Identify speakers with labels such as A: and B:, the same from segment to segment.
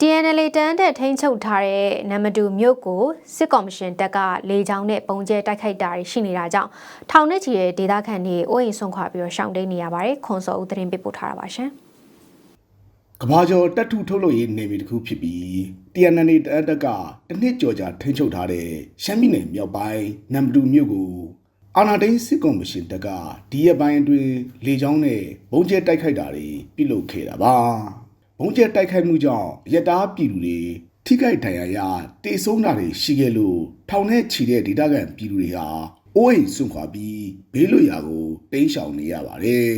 A: TNL တန်းတဲ့ထိန်းချုပ်ထားတဲ့နံမတူမြို့ကိုစစ်ကော်မရှင်တပ်ကလေကြောင်းနဲ့ပုံကျဲတိုက်ခိုက်တာတွေရှိနေတာကြောင့်ထောင်နဲ့ချီတဲ့ဒေသခံတွေအိုးအိမ်ဆွန့်ခွာပြီးတော့ရှောင်တိန်နေရပါတယ်ခွန်စောဦးသတင်းပေးပို့ထားတာပါရှင်
B: ကဘာကျော်တက်ထုထုတ်လို့ရေးနေပြီတစ်ခုဖြစ်ပြီး TNN တအတက်ကတစ်နှစ်ကျော်ကြာထိန်းချုပ်ထားတဲ့ရှမ်းပြည်နယ်မြောက်ပိုင်းနမ်တူမြို့ကိုအာနာဒိန်းစစ်ကောင်မရှင်တက်ကဒီရက်ပိုင်းအတွင်းလေကြောင်းနဲ့ဘုံကျဲတိုက်ခိုက်တာတွေပြုလုပ်ခဲ့တာပါ ဘုံကျဲတိုက်ခိုက်မှုကြောင့်ရတားပြည်သူတွေထိခိုက်ဒဏ်ရာရတေဆုံးတာတွေရှိခဲ့လို့ထောင်ထဲချီတဲ့ဒေသခံပြည်သူတွေဟာအိုးအိမ်ဆွန့်ခွာပြီးဘေးလွတ်ရာကိုတိမ်းရှောင်နေရပါတယ်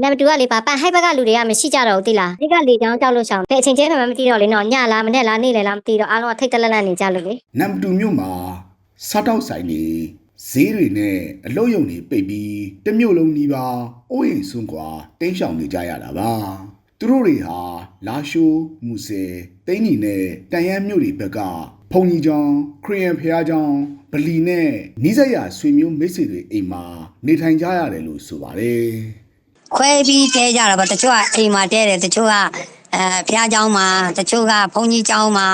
C: နံပါတ်2ကလေပါပန်ဟိုက်ဘက်ကလူတွေကမရှိကြတော့ဘူးတိလားဒီကလေချောင်းကြောက်လို့ရှောင်းဘယ်အချိန်ကျဲမှမသိတော့လေနော်ညလားမနေ့လားနေ့လယ်လားမသိတော့အားလုံးကထိတ်တလန့်လန့်နေကြလို့လေ
B: နမ်တူမြို့မှာစားတောက်ဆိုင်တွေဈေးတွေနဲ့အလုပ်ရုံတွေပိတ်ပြီးတစ်မြို့လုံးနီးပါးအိုးအိမ်ဆွန့်ခွာတင်းရှောင်နေကြရတာပါ သူတို့တွေဟာလာရှိုးမူဆယ်တိန်းညီနဲ့တန်ရမ်းမြို့တွေဘက်ကဘုံကြီးကျောင်းခရီးယန်ဖျားကျောင်းဗလီနဲ့နီးစပ်ရာဆွေမျိုးမိတ်ဆွေတွေအိမ်မှာနေထိုင်ကြရတယ်လို့ဆိုပါတယ်
D: ခွဲပြီးတဲကြတာပေါ့တချို့ကအိမ်မှာတဲတယ်တချို့ကအဲဖျားကျောင်းမှာတချို့ကဘုံကြီးကျောင်းမှာ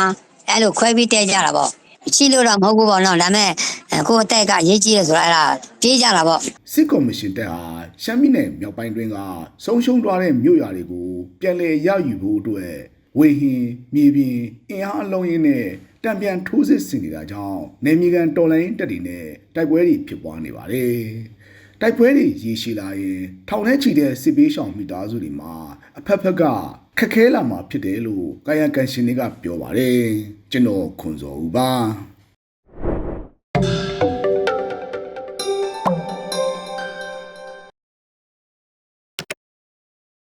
D: အဲ့လိုခွဲပြီးတဲကြတာပေါ့ ရှိလို့တော့မဟုတ်ဘူးပေါ့နော်ဒါပေမဲ့အဲကိုယ့်အသက်ကရေးကြည့်ရဆိုတာအဲ့ဒါပြေးကြတာပေါ့
B: စစ်ကော်မရှင်တပ်ဟာရှမ်းပြည်နယ်မြောက်ပိုင်းတွင်ကဆုံးရှုံးသွားတဲ့မြို့ရွာတွေကိုပြန်လည်ရယူဖို့အတွက်ဝေဟင်မြေပြင်အင်အားအလုံးရင်းနဲ့တံပြန်ထိုးစစ်ဆင်နေတာကြောင့်နေမြေကန်တော်လိုင်းတပ်တွေနဲ့တိုက်ပွဲတွေဖြစ်ပွားနေပါတယ်။တိုက်ပွဲတွေရေရှည်လာရင်ထောင်ထဲချီတဲ့စစ်ပေးရှောင်မိသားစုတွေမှာအဖက်ဖက်က ခက်ခဲလာမှာဖြစ်တယ်လို့ကာယကံရှင်တွေကပြောပါတယ်။ကျွန်တော်ခွန်စော်ဦးပါ။